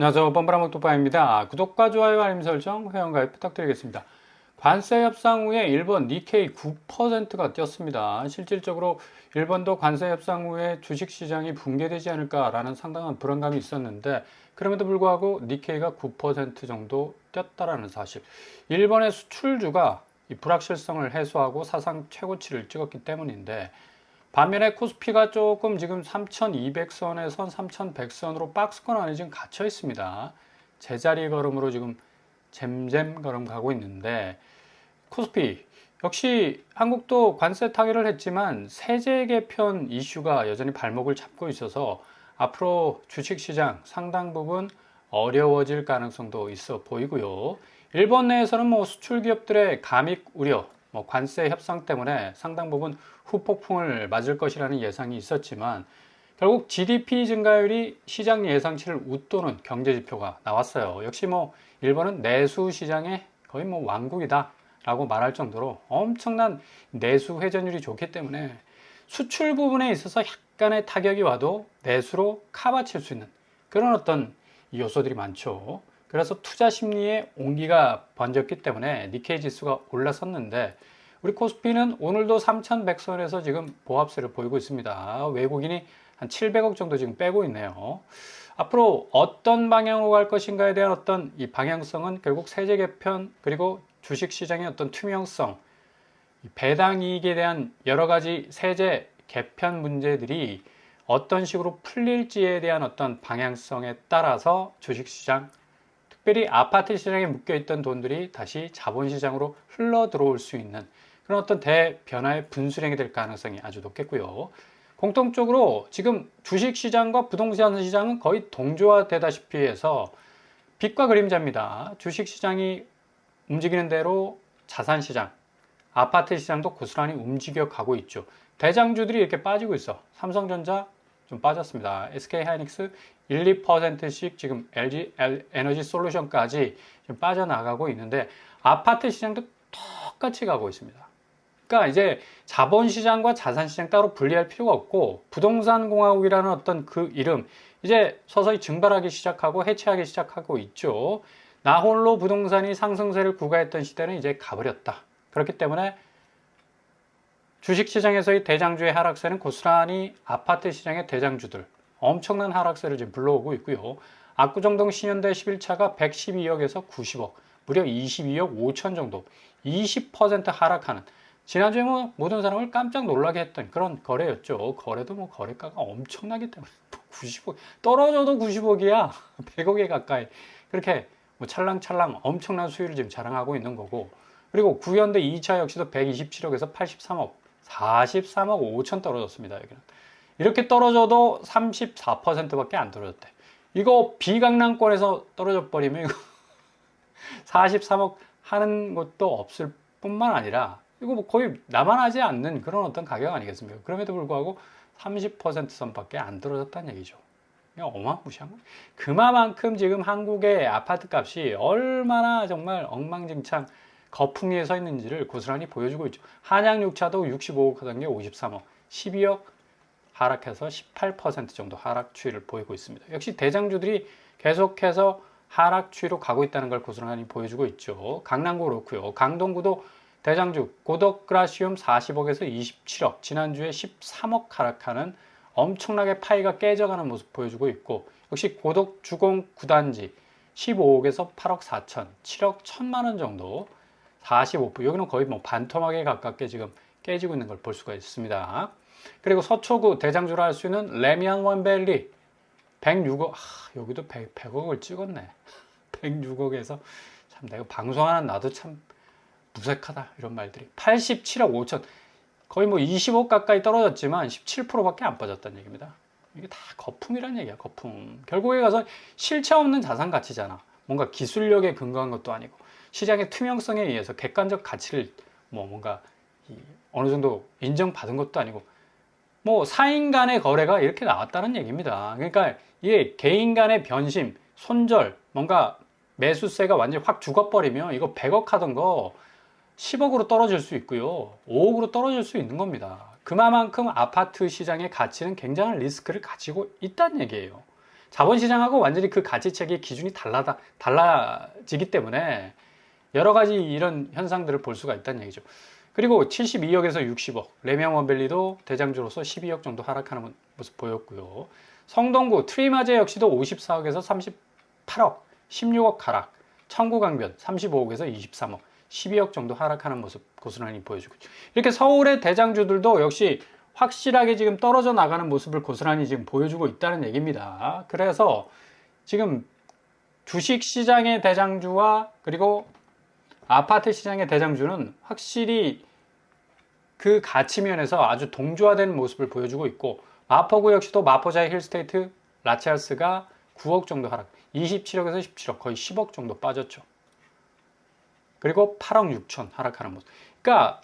안녕하세요. 뻔뻔한목도파입니다. 구독과 좋아요, 알림 설정, 회원가입 부탁드리겠습니다. 관세 협상 후에 일본 니케이 9%가 뛰었습니다. 실질적으로 일본도 관세 협상 후에 주식 시장이 붕괴되지 않을까라는 상당한 불안감이 있었는데 그럼에도 불구하고 니케이가 9% 정도 뛰었다라는 사실. 일본의 수출주가 이 불확실성을 해소하고 사상 최고치를 찍었기 때문인데 반면에 코스피가 조금 지금 3,200선에선 3,100선으로 박스권 안에 지금 갇혀 있습니다. 제자리 걸음으로 지금 잼잼 걸음 가고 있는데 코스피 역시 한국도 관세 타결을 했지만 세제 개편 이슈가 여전히 발목을 잡고 있어서 앞으로 주식시장 상당 부분 어려워질 가능성도 있어 보이고요. 일본 내에서는 뭐 수출 기업들의 감익 우려, 뭐 관세 협상 때문에 상당 부분 후폭풍을 맞을 것이라는 예상이 있었지만 결국 GDP 증가율이 시장 예상치를 웃도는 경제 지표가 나왔어요. 역시 뭐 일본은 내수 시장의 거의 뭐 왕국이다라고 말할 정도로 엄청난 내수 회전율이 좋기 때문에 수출 부분에 있어서 약간의 타격이 와도 내수로 카바칠 수 있는 그런 어떤 요소들이 많죠. 그래서 투자 심리에 온기가 번졌기 때문에 니케이 지수가 올라섰는데 우리 코스피는 오늘도 3,100선에서 지금 보합세를 보이고 있습니다. 외국인이 한 700억 정도 지금 빼고 있네요. 앞으로 어떤 방향으로 갈 것인가에 대한 어떤 이 방향성은 결국 세제 개편 그리고 주식 시장의 어떤 투명성, 배당 이익에 대한 여러 가지 세제 개편 문제들이 어떤 식으로 풀릴지에 대한 어떤 방향성에 따라서 주식 시장 특별히 아파트 시장에 묶여 있던 돈들이 다시 자본 시장으로 흘러 들어올 수 있는 그런 어떤 대변화의 분수령이 될 가능성이 아주 높겠고요. 공통적으로 지금 주식 시장과 부동산 시장은 거의 동조화되다시피 해서 빛과 그림자입니다. 주식 시장이 움직이는 대로 자산 시장, 아파트 시장도 고스란히 움직여 가고 있죠. 대장주들이 이렇게 빠지고 있어. 삼성전자 좀 빠졌습니다. SK 하이닉스 1, 2%씩 지금 LG 에너지 솔루션까지 좀 빠져나가고 있는데 아파트 시장도 똑같이 가고 있습니다. 그러니까 이제 자본시장과 자산시장 따로 분리할 필요가 없고 부동산 공화국이라는 어떤 그 이름 이제 서서히 증발하기 시작하고 해체하기 시작하고 있죠. 나 홀로 부동산이 상승세를 구가했던 시대는 이제 가버렸다. 그렇기 때문에 주식시장에서의 대장주의 하락세는 고스란히 아파트 시장의 대장주들 엄청난 하락세를 지금 불러오고 있고요. 압구정동 신현대 11차가 112억에서 90억, 무려 22억 5천 정도, 20% 하락하는 지난주에 뭐 모든 사람을 깜짝 놀라게 했던 그런 거래였죠. 거래도 뭐 거래가가 엄청나기 때문에 90억 떨어져도 90억이야 100억에 가까이 그렇게 뭐 찰랑찰랑 엄청난 수익을 지금 자랑하고 있는 거고 그리고 구현대 2차 역시도 127억에서 83억 43억 5천 떨어졌습니다 여기는 이렇게 떨어져도 34%밖에 안 떨어졌대 이거 비강남권에서 떨어져 버리면 이거 43억 하는 것도 없을 뿐만 아니라 이거 뭐 거의 나만 하지 않는 그런 어떤 가격 아니겠습니까? 그럼에도 불구하고 30% 선밖에 안 떨어졌다는 얘기죠. 어마무시한 거. 그만큼 지금 한국의 아파트 값이 얼마나 정말 엉망진창 거품위에 서 있는지를 고스란히 보여주고 있죠. 한양 6차도 65억 하던 게 53억, 12억 하락해서 18% 정도 하락 추이를 보이고 있습니다. 역시 대장주들이 계속해서 하락 추이로 가고 있다는 걸 고스란히 보여주고 있죠. 강남구 그렇고요. 강동구도 대장주 고덕그라시움 40억에서 27억, 지난주에 13억 하락하는 엄청나게 파이가 깨져가는 모습 보여주고 있고 역시 고덕 주공 9단지 15억에서 8억 4천, 7억 1천만 원 정도 45% 여기는 거의 뭐 반토막에 가깝게 지금 깨지고 있는 걸 볼 수가 있습니다. 그리고 서초구 대장주로 할 수 있는 레미안 원밸리 106억 아, 여기도 100, 100 억을 찍었네. 106억에서 참 내가 방송하는 나도 참 무색하다 이런 말들이 87억 5천 거의 뭐 20억 가까이 떨어졌지만 17%밖에 안 빠졌다는 얘기입니다. 이게 다 거품이란 얘기야 거품. 결국에 가서 실체 없는 자산 가치잖아. 뭔가 기술력에 근거한 것도 아니고 시장의 투명성에 의해서 객관적 가치를 뭐 뭔가 어느 정도 인정받은 것도 아니고 뭐 사인 간의 거래가 이렇게 나왔다는 얘기입니다. 그러니까 이게 개인 간의 변심, 손절, 뭔가 매수세가 완전히 확 죽어버리면 이거 100억 하던 거 10억으로 떨어질 수 있고요. 5억으로 떨어질 수 있는 겁니다. 그만큼 아파트 시장의 가치는 굉장한 리스크를 가지고 있다는 얘기예요. 자본시장하고 완전히 그 가치체계 기준이 달라다, 달라지기 때문에 여러 가지 이런 현상들을 볼 수가 있다는 얘기죠. 그리고 72억에서 60억, 레미안 원밸리도 대장주로서 12억 정도 하락하는 모습 보였고요. 성동구 트리마제 역시도 54억에서 38억, 16억 하락, 청구강변 35억에서 23억, 12억 정도 하락하는 모습 고스란히 보여주고 있죠. 이렇게 서울의 대장주들도 역시 확실하게 지금 떨어져 나가는 모습을 고스란히 지금 보여주고 있다는 얘기입니다. 그래서 지금 주식 시장의 대장주와 그리고 아파트 시장의 대장주는 확실히 그 가치 면에서 아주 동조화된 모습을 보여주고 있고 마포구 역시도 마포자의 힐스테이트 라치알스가 9억 정도 하락, 27억에서 17억, 거의 10억 정도 빠졌죠. 그리고 8억 6천 하락하는 모습. 그러니까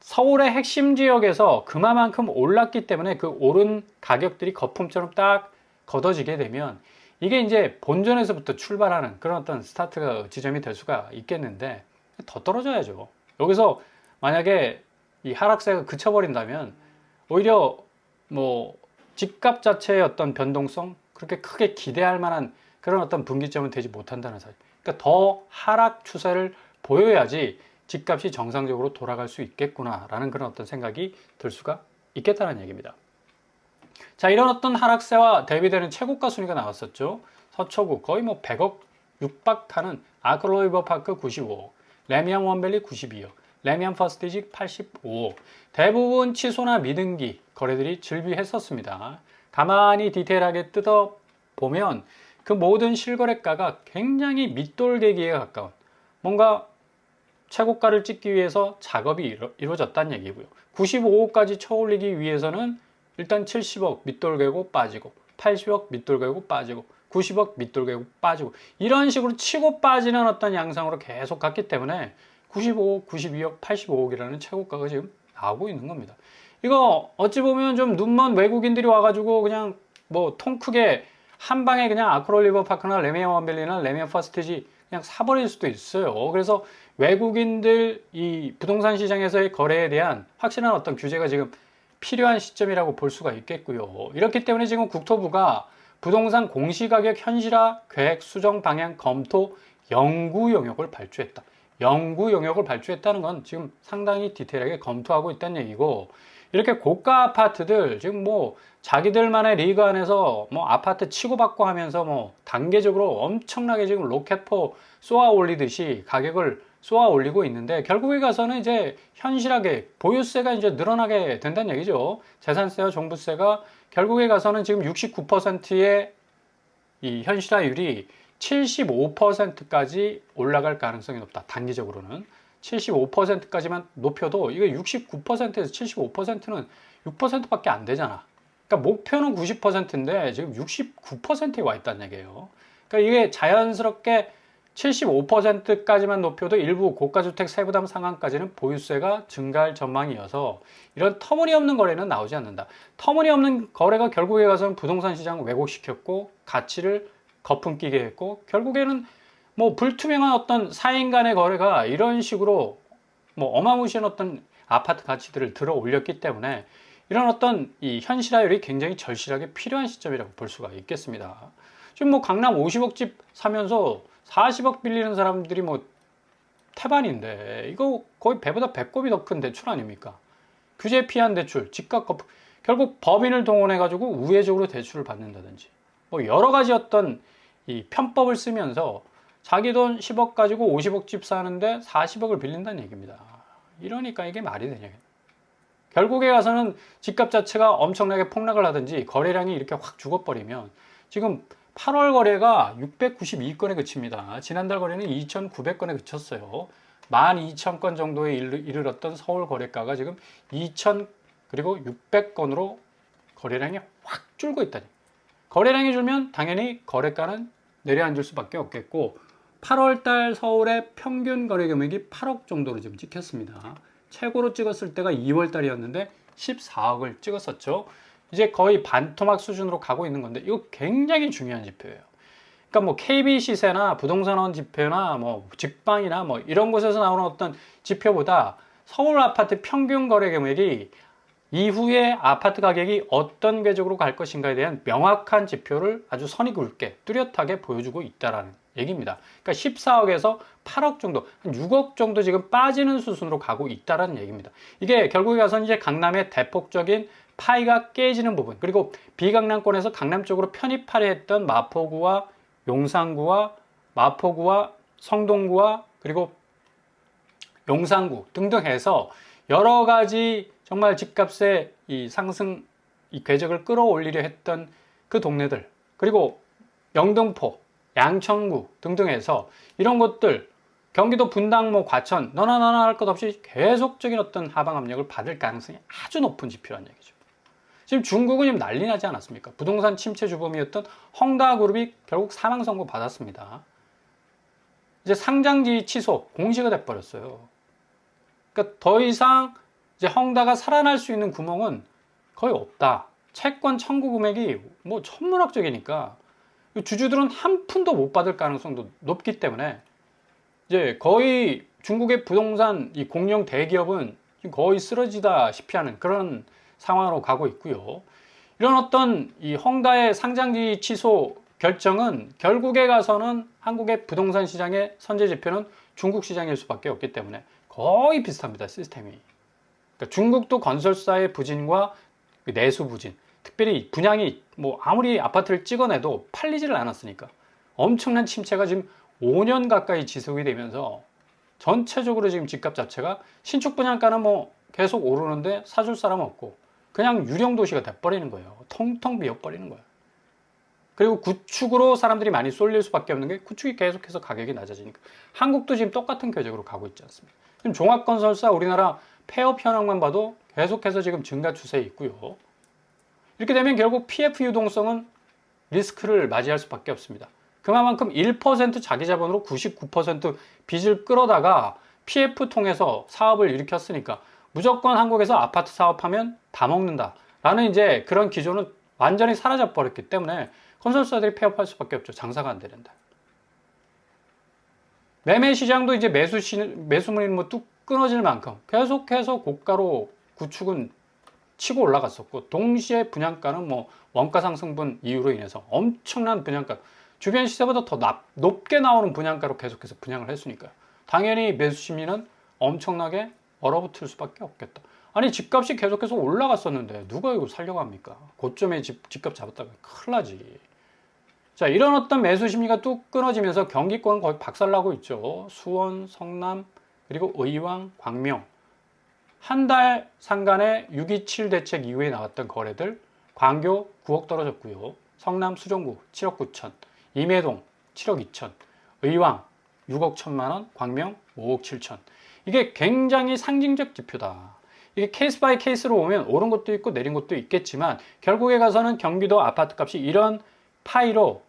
서울의 핵심 지역에서 그만큼 올랐기 때문에 그 오른 가격들이 거품처럼 딱 걷어지게 되면 이게 이제 본전에서부터 출발하는 그런 어떤 스타트 지점이 될 수가 있겠는데 더 떨어져야죠. 여기서 만약에 이 하락세가 그쳐버린다면 오히려 뭐 집값 자체의 어떤 변동성 그렇게 크게 기대할 만한 그런 어떤 분기점은 되지 못한다는 사실. 그러니까 더 하락 추세를 보여야지 집값이 정상적으로 돌아갈 수 있겠구나라는 그런 어떤 생각이 들 수가 있겠다는 얘기입니다. 자, 이런 어떤 하락세와 대비되는 최고가 순위가 나왔었죠. 서초구 거의 뭐 100억 육박하는 아크로이버 파크 95억, 레미안 원밸리 92억, 레미안 퍼스티지 85억. 대부분 취소나 미등기 거래들이 즐비했었습니다. 가만히 디테일하게 뜯어 보면 그 모든 실거래가가 굉장히 밑돌개기에 가까운 뭔가 최고가를 찍기 위해서 작업이 이루, 이루어졌다는 얘기고요. 95억까지 쳐올리기 위해서는 일단 70억 밑돌개고 빠지고 80억 밑돌개고 빠지고 90억 밑돌개고 빠지고 이런 식으로 치고 빠지는 어떤 양상으로 계속 갔기 때문에 95억, 92억, 85억이라는 최고가가 지금 나오고 있는 겁니다. 이거 어찌 보면 좀 눈먼 외국인들이 와가지고 그냥 뭐 통 크게 한 방에 그냥 아크롤리버 파크나 레미안 원벨리나 레미안 퍼스티지 그냥 사버릴 수도 있어요. 그래서 외국인들 이 부동산 시장에서의 거래에 대한 확실한 어떤 규제가 지금 필요한 시점이라고 볼 수가 있겠고요. 이렇기 때문에 지금 국토부가 부동산 공시가격 현실화 계획 수정 방향 검토 연구 영역을 발주했다. 연구 영역을 발주했다는 건 지금 상당히 디테일하게 검토하고 있다는 얘기고 이렇게 고가 아파트들 지금 뭐 자기들만의 리그 안에서 뭐 아파트 치고받고 하면서 뭐 단계적으로 엄청나게 지금 로켓포 쏘아 올리듯이 가격을 쏘아 올리고 있는데 결국에 가서는 이제 현실하게 보유세가 이제 늘어나게 된다는 얘기죠. 재산세와 종부세가 결국에 가서는 지금 69%의 이 현실화율이 75%까지 올라갈 가능성이 높다. 단기적으로는 75%까지만 높여도 이게 69%에서 75%는 6%밖에 안 되잖아. 그러니까 목표는 90%인데 지금 69%에 와 있다는 얘기예요. 그러니까 이게 자연스럽게 75%까지만 높여도 일부 고가주택 세부담 상한까지는 보유세가 증가할 전망이어서 이런 터무니없는 거래는 나오지 않는다. 터무니없는 거래가 결국에 가서는 부동산 시장을 왜곡시켰고 가치를 거품 끼게 했고 결국에는 뭐 불투명한 어떤 사인 간의 거래가 이런 식으로 뭐 어마무시한 어떤 아파트 가치들을 들어 올렸기 때문에 이런 어떤 이 현실화율이 굉장히 절실하게 필요한 시점이라고 볼 수가 있겠습니다. 지금 뭐 강남 50억 집 사면서 40억 빌리는 사람들이 뭐 태반인데 이거 거의 배보다 배꼽이 더 큰 대출 아닙니까? 규제 피한 대출, 집값 거품 결국 법인을 동원해 가지고 우회적으로 대출을 받는다든지 뭐 여러 가지 어떤 이 편법을 쓰면서 자기 돈 10억 가지고 50억 집 사는데 40억을 빌린다는 얘기입니다. 이러니까 이게 말이 되냐. 결국에 가서는 집값 자체가 엄청나게 폭락을 하든지 거래량이 이렇게 확 죽어버리면 지금 8월 거래가 692건에 그칩니다. 지난달 거래는 2,900건에 그쳤어요. 12,000건 정도에 이르렀던 서울 거래가가 지금 2,000 그리고 600건으로 거래량이 확 줄고 있다니. 거래량이 줄면 당연히 거래가는 내려앉을 수밖에 없겠고 8월 달 서울의 평균 거래 금액이 8억 정도로 지금 찍혔습니다. 최고로 찍었을 때가 2월 달이었는데 14억을 찍었었죠. 이제 거의 반토막 수준으로 가고 있는 건데 이거 굉장히 중요한 지표예요. 그러니까 뭐 KB 시세나 부동산원 지표나 뭐 직방이나 뭐 이런 곳에서 나오는 어떤 지표보다 서울 아파트 평균 거래 금액이 이후에 아파트 가격이 어떤 궤적으로 갈 것인가에 대한 명확한 지표를 아주 선이 굵게 뚜렷하게 보여주고 있다라는 얘기입니다. 그러니까 14억에서 8억 정도, 한 6억 정도 지금 빠지는 수순으로 가고 있다라는 얘기입니다. 이게 결국에 가서 이제 강남의 대폭적인 파이가 깨지는 부분, 그리고 비강남권에서 강남 쪽으로 편입하려 했던 마포구와 용산구와 마포구와 성동구와 그리고 용산구 등등 해서 여러 가지 정말 집값의 이 상승 이 궤적을 끌어올리려 했던 그 동네들 그리고 영등포, 양천구 등등 해서 이런 것들 경기도 분당모, 과천 너나 너나 할 것 없이 계속적인 어떤 하방 압력을 받을 가능성이 아주 높은 지표란 얘기죠. 지금 중국은 지금 난리 나지 않았습니까? 부동산 침체 주범이었던 헝다그룹이 결국 사망 선고 받았습니다. 이제 상장지 취소 공시가 돼버렸어요. 그러니까 더 이상 이제 헝다가 살아날 수 있는 구멍은 거의 없다. 채권 청구 금액이 뭐 천문학적이니까 주주들은 한 푼도 못 받을 가능성도 높기 때문에 이제 거의 중국의 부동산 이 공룡 대기업은 거의 쓰러지다시피 하는 그런 상황으로 가고 있고요. 이런 어떤 이 헝다의 상장지 취소 결정은 결국에 가서는 한국의 부동산 시장의 선제 지표는 중국 시장일 수밖에 없기 때문에 거의 비슷합니다 시스템이. 그러니까 중국도 건설사의 부진과 그 내수 부진, 특별히 분양이 뭐 아무리 아파트를 찍어내도 팔리지를 않았으니까 엄청난 침체가 지금 5년 가까이 지속이 되면서 전체적으로 지금 집값 자체가 신축 분양가는 뭐 계속 오르는데 사줄 사람 없고 그냥 유령 도시가 돼버리는 거예요. 텅텅 비어버리는 거예요. 그리고 구축으로 사람들이 많이 쏠릴 수밖에 없는 게 구축이 계속해서 가격이 낮아지니까 한국도 지금 똑같은 궤적으로 가고 있지 않습니까? 지금 종합건설사 우리나라 폐업 현황만 봐도 계속해서 지금 증가 추세에 있고요. 이렇게 되면 결국 PF 유동성은 리스크를 맞이할 수밖에 없습니다. 그만큼 1% 자기 자본으로 99% 빚을 끌어다가 PF 통해서 사업을 일으켰으니까 무조건 한국에서 아파트 사업하면 다 먹는다. 라는 이제 그런 기조는 완전히 사라져 버렸기 때문에 건설사들이 폐업할 수밖에 없죠. 장사가 안 되는데. 매매 시장도 이제 매수 시, 매수물이 뭐뚝 끊어질 만큼 계속해서 고가로 구축은 치고 올라갔었고 동시에 분양가는 뭐 원가 상승분 이유로 인해서 엄청난 분양가 주변 시세보다 더 납, 높게 나오는 분양가로 계속해서 분양을 했으니까요. 당연히 매수 심리는 엄청나게 얼어붙을 수밖에 없겠다. 아니 집값이 계속해서 올라갔었는데 누가 이거 살려고 합니까? 고점에 집, 집값 잡았다가 큰일 나지. 자 이런 어떤 매수 심리가 뚝 끊어지면서 경기권은 거의 박살나고 있죠. 수원, 성남, 그리고 의왕, 광명 한 달 상간의 6.27 대책 이후에 나왔던 거래들 광교 9억 떨어졌고요. 성남 수정구 7억 9천, 임해동 7억 2천, 의왕 6억 1천만 원, 광명 5억 7천. 이게 굉장히 상징적 지표다. 이게 케이스 바이 케이스로 보면 오른 것도 있고 내린 것도 있겠지만 결국에 가서는 경기도 아파트 값이 이런 파이로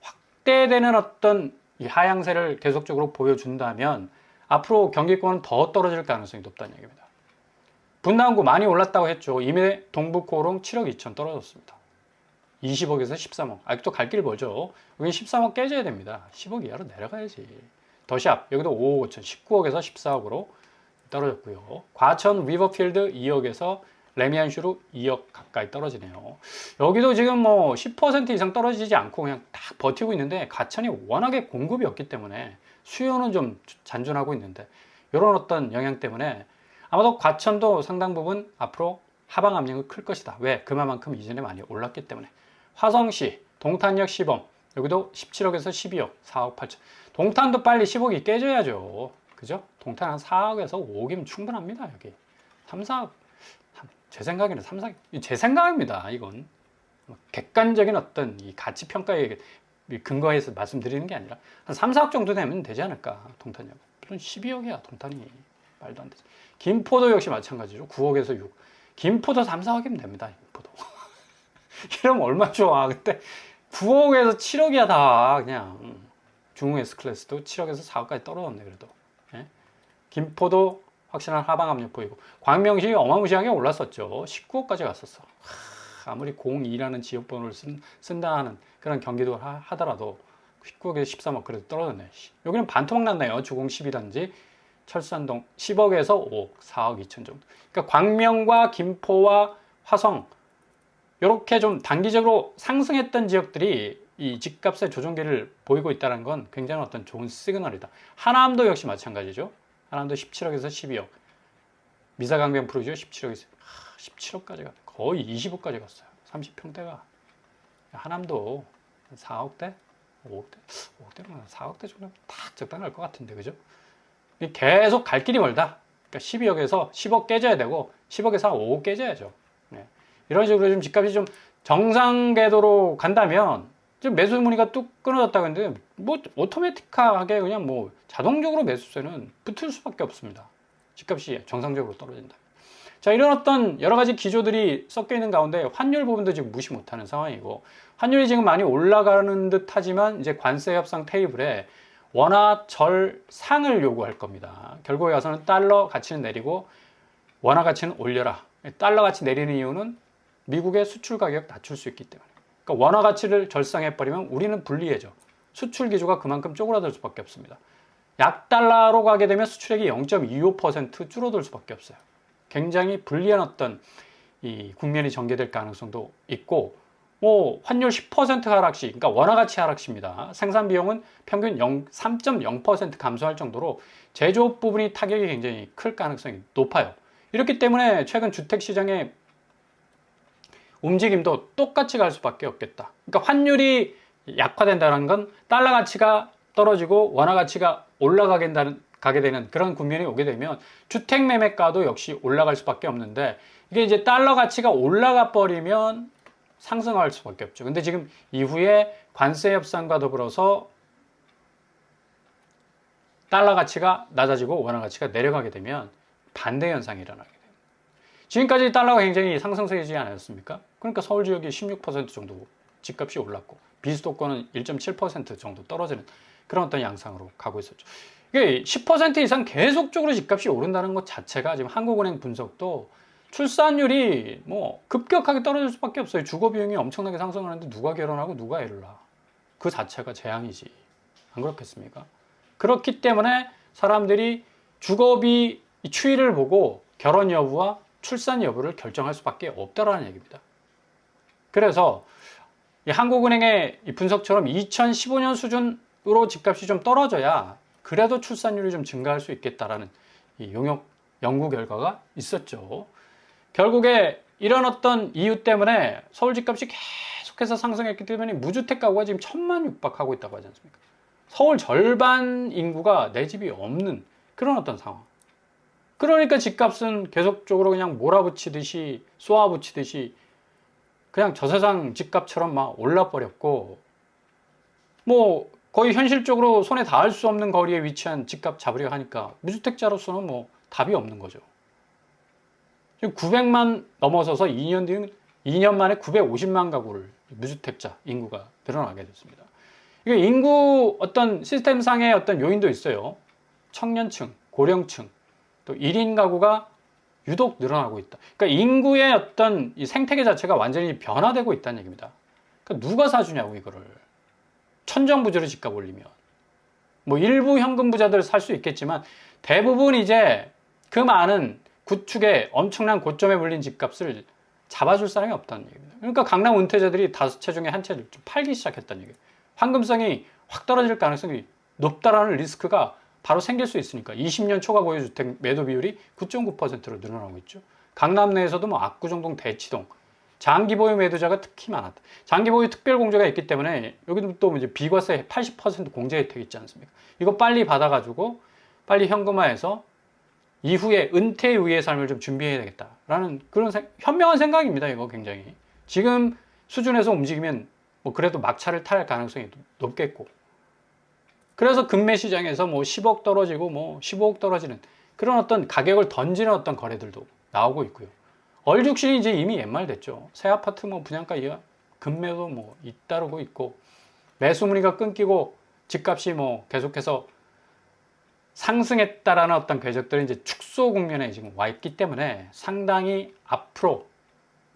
확대되는 어떤 이 하향세를 계속적으로 보여준다면 앞으로 경기권은 더 떨어질 가능성이 높다는 얘기입니다. 분당구 많이 올랐다고 했죠. 이미 동북코롱 7억 2천 떨어졌습니다. 20억에서 13억. 아직도 갈 길 멀죠. 여기 13억 깨져야 됩니다. 10억 이하로 내려가야지. 더샵 여기도 5억 5천 19억에서 14억으로 떨어졌고요. 과천 위버필드 2억에서 레미안슈로 2억 가까이 떨어지네요. 여기도 지금 뭐 10% 이상 떨어지지 않고 그냥 딱 버티고 있는데 가천이 워낙에 공급이 없기 때문에 수요는 좀 잔존하고 있는데 이런 어떤 영향 때문에 아마도 과천도 상당 부분 앞으로 하방 압력이 클 것이다. 왜? 그만큼 이전에 많이 올랐기 때문에. 화성시 동탄역 시범 여기도 17억에서 12억 4억 8천 동탄도 빨리 10억이 깨져야죠. 그죠? 동탄 한 4억에서 5억이면 충분합니다. 여기 3, 4억 제 생각에는 3, 4억 제 생각입니다. 이건 객관적인 어떤 이 가치 평가에 근거해서 말씀드리는 게 아니라 한 3, 4억 정도 되면 되지 않을까 동탄역 물론 12억이야 동탄이 말도 안 되지 김포도 역시 마찬가지죠 9억에서 6 김포도 3, 4억이면 됩니다 김포도 이러면 얼마 좋아 근데 9억에서 7억이야 다 그냥 중흥 S클래스도 7억에서 4억까지 떨어졌네 그래도 예? 김포도 확실한 하방 압력 보이고 광명시 어마무시하게 올랐었죠 19억까지 갔었어 하, 아무리 02라는 지역번호를 쓴, 쓴다 하는 그런 경기도 하더라도 19억에서 13억 그래도 떨어졌네. 여기는 반토막 났네요. 주공 12단지 철산동 10억에서 5억, 4억 2천 정도. 그러니까 광명과 김포와 화성 이렇게 좀 단기적으로 상승했던 지역들이 이 집값의 조정기를 보이고 있다는 건 굉장히 어떤 좋은 시그널이다. 하남도 역시 마찬가지죠. 하남도 17억에서 12억. 미사강변 프로죠. 17억에서 17억까지 갔 거의 20억까지 갔어요. 30평대가. 하남도 4억대? 5억대? 5억대면 4억대 정도 다 적당할 것 같은데, 그죠? 계속 갈 길이 멀다. 그러니까 12억에서 10억 깨져야 되고, 10억에서 5억 깨져야죠. 네. 이런 식으로 좀 집값이 좀 정상 궤도로 간다면, 좀 매수 문의가 뚝 끊어졌다고 했는데, 뭐, 오토매틱하게 그냥 뭐, 자동적으로 매수세는 붙을 수밖에 없습니다. 집값이 정상적으로 떨어진다. 자, 이런 어떤 여러 가지 기조들이 섞여 있는 가운데 환율 부분도 지금 무시 못하는 상황이고 환율이 지금 많이 올라가는 듯 하지만 이제 관세 협상 테이블에 원화 절 상을 요구할 겁니다. 결국에 와서는 달러 가치는 내리고 원화 가치는 올려라. 달러 가치 내리는 이유는 미국의 수출 가격 낮출 수 있기 때문에. 그러니까 원화 가치를 절상해 버리면 우리는 불리해져. 수출 기조가 그만큼 쪼그라들 수밖에 없습니다. 약달러로 가게 되면 수출액이 0.25% 줄어들 수밖에 없어요. 굉장히 불리한 어떤 이 국면이 전개될 가능성도 있고 뭐 환율 10% 하락시, 그러니까 원화 가치 하락시입니다. 생산 비용은 평균 3.0% 감소할 정도로 제조업 부분이 타격이 굉장히 클 가능성이 높아요. 이렇기 때문에 최근 주택 시장의 움직임도 똑같이 갈 수밖에 없겠다. 그러니까 환율이 약화된다는 건 달러 가치가 떨어지고 원화 가치가 올라가게 되는 그런 국면이 오게 되면 주택 매매가도 역시 올라갈 수밖에 없는데 이게 이제 달러 가치가 올라가 버리면 상승할 수밖에 없죠. 근데 지금 이후에 관세 협상과 더불어서 달러 가치가 낮아지고 원화 가치가 내려가게 되면 반대 현상이 일어나게. 지금까지 달러가 굉장히 상승세이지 않았습니까? 그러니까 서울 지역이 16% 정도 집값이 올랐고 비수도권은 1.7% 정도 떨어지는 그런 어떤 양상으로 가고 있었죠. 이게 10% 이상 계속적으로 집값이 오른다는 것 자체가 지금 한국은행 분석도 출산율이 뭐 급격하게 떨어질 수밖에 없어요. 주거 비용이 엄청나게 상승하는데 누가 결혼하고 누가 애를 낳아. 그 자체가 재앙이지. 안 그렇겠습니까? 그렇기 때문에 사람들이 주거비 추이를 보고 결혼 여부와 출산 여부를 결정할 수밖에 없다라는 얘기입니다. 그래서 한국은행의 분석처럼 2015년 수준으로 집값이 좀 떨어져야 그래도 출산율이 좀 증가할 수 있겠다라는 이 용역 연구 결과가 있었죠. 결국에 이런 어떤 이유 때문에 서울 집값이 계속해서 상승했기 때문에 무주택 가구가 지금 천만 육박하고 있다고 하지 않습니까? 서울 절반 인구가 내 집이 없는 그런 어떤 상황. 그러니까 집값은 계속적으로 그냥 몰아붙이듯이 쏘아붙이듯이 그냥 저 세상 집값처럼 막 올라버렸고 뭐 거의 현실적으로 손에 닿을 수 없는 거리에 위치한 집값 잡으려 하니까 무주택자로서는 뭐 답이 없는 거죠. 지금 900만 넘어서서 2년 뒤 2년 만에 950만 가구를 무주택자 인구가 늘어나게 됐습니다. 이게 인구 어떤 시스템상의 어떤 요인도 있어요. 청년층, 고령층, 또 1인 가구가 유독 늘어나고 있다. 그러니까 인구의 어떤 이 생태계 자체가 완전히 변화되고 있다는 얘기입니다. 그러니까 누가 사주냐고 이거를. 천정부지로 집값 올리면. 뭐 일부 현금 부자들 살 수 있겠지만 대부분 이제 그 많은 구축에 엄청난 고점에 물린 집값을 잡아줄 사람이 없다는 얘기입니다. 그러니까 강남 은퇴자들이 다섯 채 중에 한 채를 좀 팔기 시작했다는 얘기예요. 황금성이 확 떨어질 가능성이 높다라는 리스크가 바로 생길 수 있으니까 20년 초과 보유 주택 매도 비율이 9.9%로 늘어나고 있죠. 강남 내에서도 뭐 압구정동, 대치동 장기 보유 매도자가 특히 많았다. 장기 보유 특별 공제가 있기 때문에 여기도 또 이제 비과세 80% 공제 혜택 있지 않습니까? 이거 빨리 받아가지고 빨리 현금화해서 이후에 은퇴 후의 삶을 좀 준비해야 되겠다라는 그런 생, 현명한 생각입니다. 이거 굉장히 지금 수준에서 움직이면 뭐 그래도 막차를 탈 가능성이 높겠고 그래서 금매 시장에서 뭐 10억 떨어지고 뭐 15억 떨어지는 그런 어떤 가격을 던지는 어떤 거래들도 나오고 있고요. 얼죽신이 이제 이미 옛말 됐죠. 새 아파트 뭐 분양가 이하 금매도 뭐 잇따르고 있고 매수 문의가 끊기고 집값이 뭐 계속해서 상승했다라는 어떤 궤적들이 이제 축소 국면에 지금 와 있기 때문에 상당히 앞으로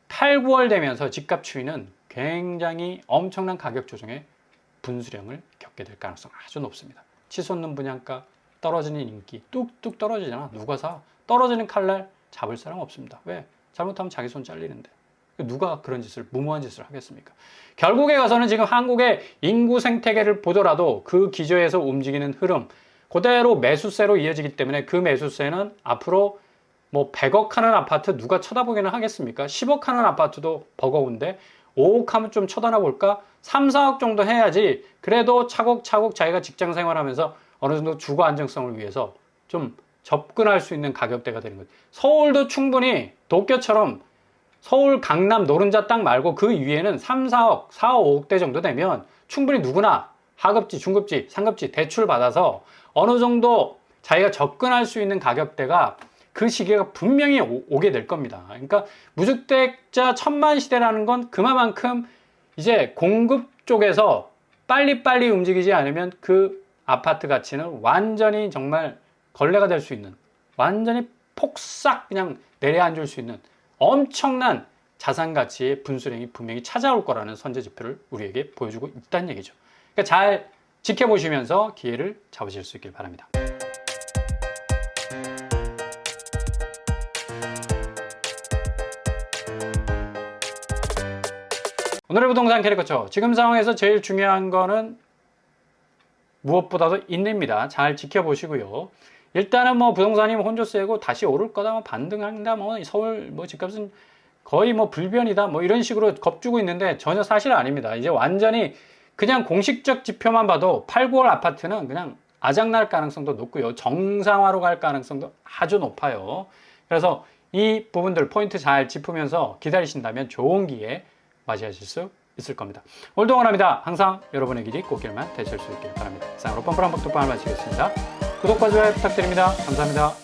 8, 9월 되면서 집값 추이는 굉장히 엄청난 가격 조정의 분수령을 겪게 될 가능성 아주 높습니다. 치솟는 분양가, 떨어지는 인기 뚝뚝 떨어지잖아. 누가 사? 떨어지는 칼날 잡을 사람 없습니다. 왜? 잘못하면 자기 손 잘리는데. 누가 그런 짓을 무모한 짓을 하겠습니까? 결국에 가서는 지금 한국의 인구 생태계를 보더라도 그 기저에서 움직이는 흐름 그대로 매수세로 이어지기 때문에 그 매수세는 앞으로 뭐 100억 하는 아파트 누가 쳐다보기는 하겠습니까? 10억 하는 아파트도 버거운데 5억 하면 좀 쳐다나 볼까? 3, 4억 정도 해야지 그래도 차곡차곡 자기가 직장 생활하면서 어느 정도 주거 안정성을 위해서 좀 접근할 수 있는 가격대가 되는 거죠. 서울도 충분히 도쿄처럼 서울 강남 노른자 땅 말고 그 위에는 3, 4억, 4, 5억대 정도 되면 충분히 누구나 하급지, 중급지, 상급지 대출 받아서 어느 정도 자기가 접근할 수 있는 가격대가 그 시기가 분명히 오, 게될 겁니다. 그러니까 무주택자 천만 시대라는 건 그만큼 이제 공급 쪽에서 빨리빨리 움직이지 않으면 그 아파트 가치는 완전히 정말 걸레가 될 수 있는 완전히 폭삭 그냥 내려앉을 수 있는 엄청난 자산 가치의 분수령이 분명히 찾아올 거라는 선제 지표를 우리에게 보여주고 있다는 얘기죠. 그러니까 잘 지켜보시면서 기회를 잡으실 수 있길 바랍니다. 오늘의 부동산 캐리커처 지금 상황에서 제일 중요한 거는 무엇보다도 인내입니다. 잘 지켜보시고요. 일단은 뭐 부동산이 뭐 혼조세고 다시 오를 거다, 뭐 반등한다, 뭐 서울 뭐 집값은 거의 뭐 불변이다, 뭐 이런 식으로 겁주고 있는데 전혀 사실 아닙니다. 이제 완전히 그냥 공식적 지표만 봐도 8, 9월 아파트는 그냥 아작날 가능성도 높고요. 정상화로 갈 가능성도 아주 높아요. 그래서 이 부분들 포인트 잘 짚으면서 기다리신다면 좋은 기회 맞이하실 수 있을 겁니다. 오늘도 원합니다. 항상 여러분의 길이 꽃길만 되실 수 있길 바랍니다. 이상으로 뻔뻔한 박도빵을 마치겠습니다. 구독과 좋아요 부탁드립니다. 감사합니다.